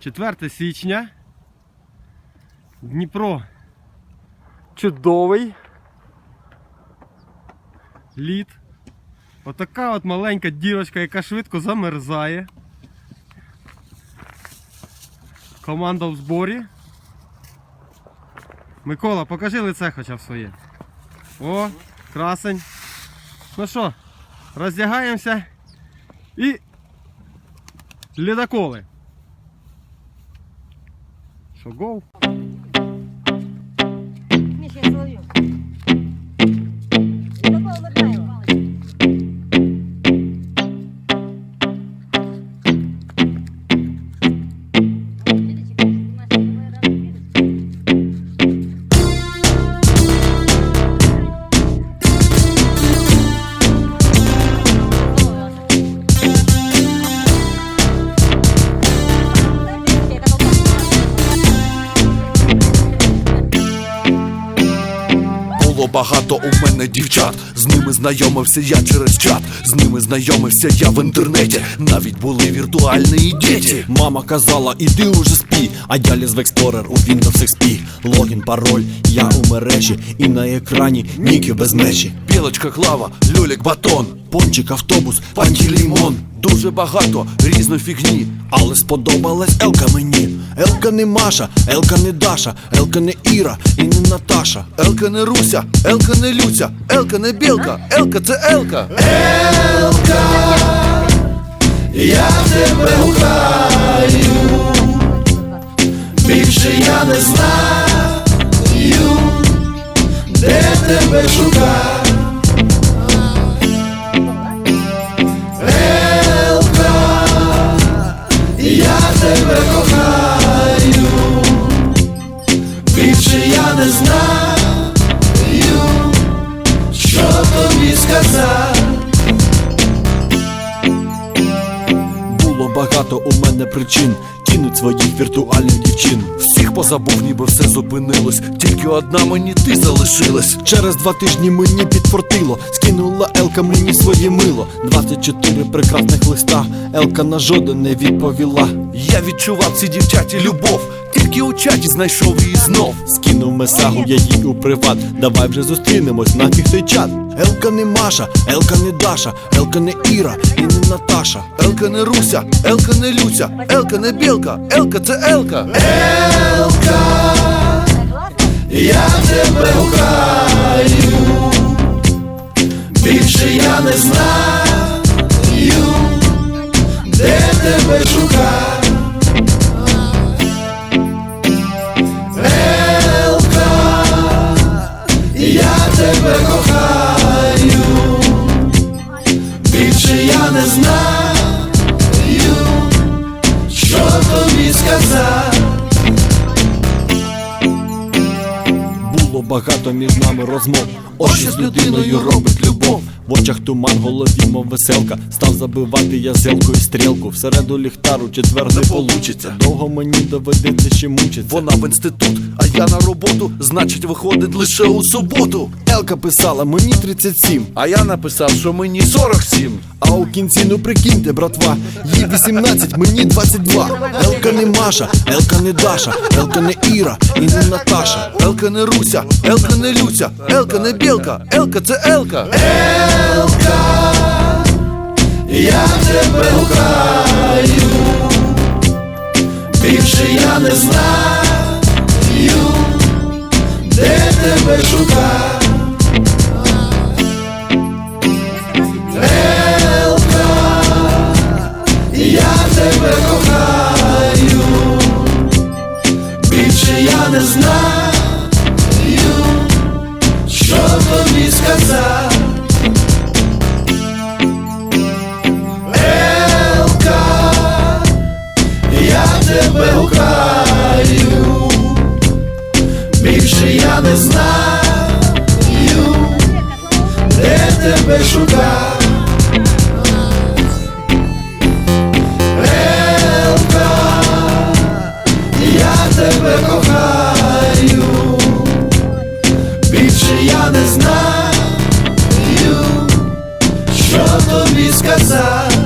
4 січня. Дніпро чудовий. Лід. Отака от маленька дірочка, яка швидко замерзає. Команда в зборі. Микола, покажи лице хоча б своє. О, красень. Ну що, роздягаємося і ледоколи. Що, гоу? Багато у мене дівчат, з ними знайомився я через чат, з ними знайомився я в інтернеті, навіть були віртуальні діти. Мама казала, іди уже спі, а я ліз в Explorer у Windows XP Логін, пароль, я у мережі. І на екрані ніки без межі. Білочка клава, люлік батон, Пончик, автобус, пантілімон. Дуже багато різної фігні. але сподобалась Елка мені Елка не Маша, Елка не Даша, Елка не Іра і не Наташа Елка не Руся, Елка не Люся, Елка не Білка, Елка це Елка. Я тебе гукаю, більше я не знаю, де тебе шукати. Знаю, що тобі сказати. Було багато у мене причин кинуть своїх віртуальних дівчин. Всіх позабув, ніби все зупинилось. Тільки одна мені ти залишилась. Через два тижні мені підфортило, скинула Елка мені своє мило. 24 прекрасних листа, Елка на жоден не відповіла. Я відчував ці дівчаті любов, тільки у чаті знайшов її знов. Скинув месагу я їй у приват. Давай вже зустрінемось, нафіг той чат. Елка не Маша, Елка не Даша, Елка не Іра і не Наташа. Елка не Руся, Елка не Люся, Елка не Білка, Елка це Елка. Я тебе гукаю, більше я не знаю, де тебе. Елка, я тебе кохаю, більше я не знаю, багато між нами розмов. Очі з людиною робить любов. В очах туман, голові, мов веселка. Став забивати я зелкою стрілку. Всереду ліхтару четвер не получиться. Довго мені доведеться ще мучиться. Вона в інститут, а я на роботу, значить, виходить лише у суботу. Елка писала, мені 37 А я написав, що мені 47. А у кінці, ну прикиньте, братва, їй 18, мені 22 Елка не Маша, Елка не Даша, Елка не Іра і не Наташа Елка не Руся, Елка не Люся, Елка не Білка, Елка це Елка. Я тебе гукаю, більше я не знаю, де тебе шукати. Тобі сказав. Елка, я тебе гукаю, більше я не знаю, де тебе шукати. Я не